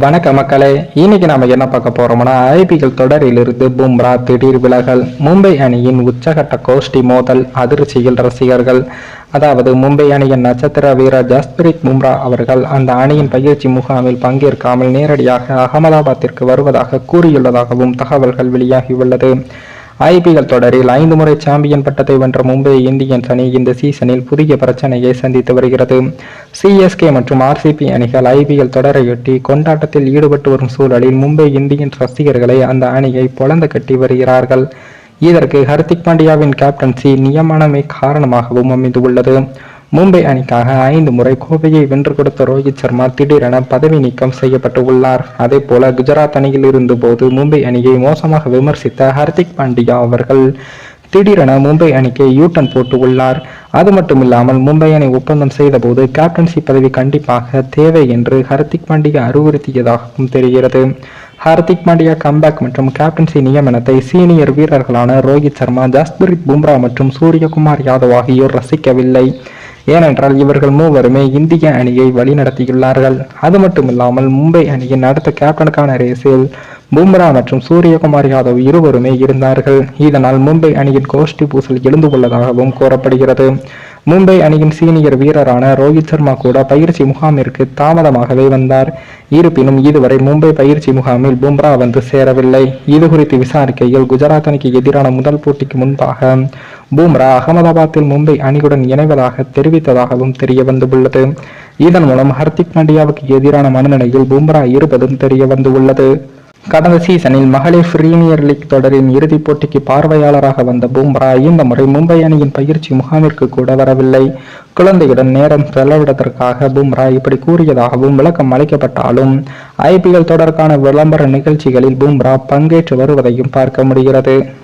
வணக்க மக்களே இன்னைக்கு நாம என்ன பார்க்க போறோம்னா ஐபிஎல் தொடரிலிருந்து பும்ரா திடீர் விலகல். மும்பை அணியின் உச்சகட்ட கோஷ்டி மோதல் அதிர்ச்சியில் ரசிகர்கள். அதாவது மும்பை அணியின் நட்சத்திர வீரர் ஜஸ்பிரித் பும்ரா அவர்கள் அந்த அணியின் பயிற்சி முகாமில் பங்கேற்காமல் நேரடியாக அகமதாபாத்திற்கு வருவதாக கூறியுள்ளதாகவும் தகவல்கள் வெளியாகியுள்ளது. ஐபிஎல் தொடரில் ஐந்து முறை சாம்பியன் பட்டத்தை வென்ற மும்பை இந்தியன்ஸ் அணி இந்த சீசனில் புதிய பிரச்சனையை சந்தித்து வருகிறது. சிஎஸ்கே மற்றும் ஆர்சிபி அணிகள் ஐபிஎல் தொடரையொட்டி கொண்டாட்டத்தில் ஈடுபட்டு வரும் சூழலில் மும்பை இந்தியன்ஸ் ரசிகர்களை அந்த அணியை பொழந்து கட்டி வருகிறார்கள். இதற்கு ஹர்திக் பாண்டியாவின் கேப்டன்சி நியமனமே காரணமாகவும் அமைந்துள்ளது. மும்பை அணிக்காக ஐந்து முறை கோப்பையை வென்று கொடுத்த ரோஹித் சர்மா திடீரென பதவி நீக்கம் செய்யப்பட்டு உள்ளார். அதே போல குஜராத் அணியில் இருந்தபோது மும்பை அணியை மோசமாக விமர்சித்த ஹர்திக் பாண்டியா அவர்கள் திடீரென மும்பை அணிக்கு யூட்டன் போட்டு உள்ளார். அது மட்டுமில்லாமல் மும்பை அணி ஒப்பந்தம் செய்தபோது கேப்டன்சி பதவி கண்டிப்பாக தேவை என்று ஹர்திக் பாண்டியா அறிவுறுத்தியதாகவும் தெரிகிறது. ஹார்திக் பாண்டியா கம்பேக் மற்றும் கேப்டன்சி நியமனத்தை சீனியர் வீரர்களான ரோஹித் சர்மா ஜஸ்பிரித் பும்ரா மற்றும் சூரியகுமார் யாதவ் ஆகியோர் ரசிக்கவில்லை. ஏனென்றால் இவர்கள் மூவருமே இந்திய அணியை வழிநடத்தியுள்ளார்கள். அது மட்டுமில்லாமல் மும்பை அணியின் அடுத்த கேப்டனுக்கான ரேஸில் பும்ரா மற்றும் சூரியகுமார் யாதவ் இருவருமே இருந்தார்கள். இதனால் மும்பை அணியின் கோஷ்டி பூசல் எழுந்து உள்ளதாகவும் கூறப்படுகிறது. மும்பை அணியின் சீனியர் வீரரான ரோஹித் சர்மா கூட பயிற்சி முகாமிற்கு தாமதமாகவே வந்தார். இருப்பினும் இதுவரை மும்பை பயிற்சி முகாமில் பும்ரா வந்து சேரவில்லை. இது குறித்து விசாரிக்கையில் குஜராத் அணிக்கு எதிரான முதல் போட்டிக்கு முன்பாக பூம்ரா அகமதாபாத்தில் மும்பை அணியுடன் இணைவதாக தெரிவித்ததாகவும் தெரிய வந்துள்ளது இதன் மூலம் ஹர்திக் பாண்டியாவுக்கு எதிரான மனநிலையில் பும்ரா இருப்பதும் தெரிய வந்துள்ளது கடந்த சீசனில் மகளிர் பிரீமியர் லீக் தொடரின் இறுதிப் போட்டிக்கு பார்வையாளராக வந்த பும்ரா இந்த முறை மும்பை அணியின் பயிற்சி முகாமிற்கு கூட வரவில்லை. குழந்தையுடன் நேரம் செலவிடத்திற்காக பும்ரா இப்படி கூறியதாகவும் விளக்கம் அளிக்கப்பட்டாலும் ஐபிஎல் தொடர்கான விளம்பர நிகழ்ச்சிகளில் பும்ரா பங்கேற்று வருவதையும் பார்க்க முடிகிறது.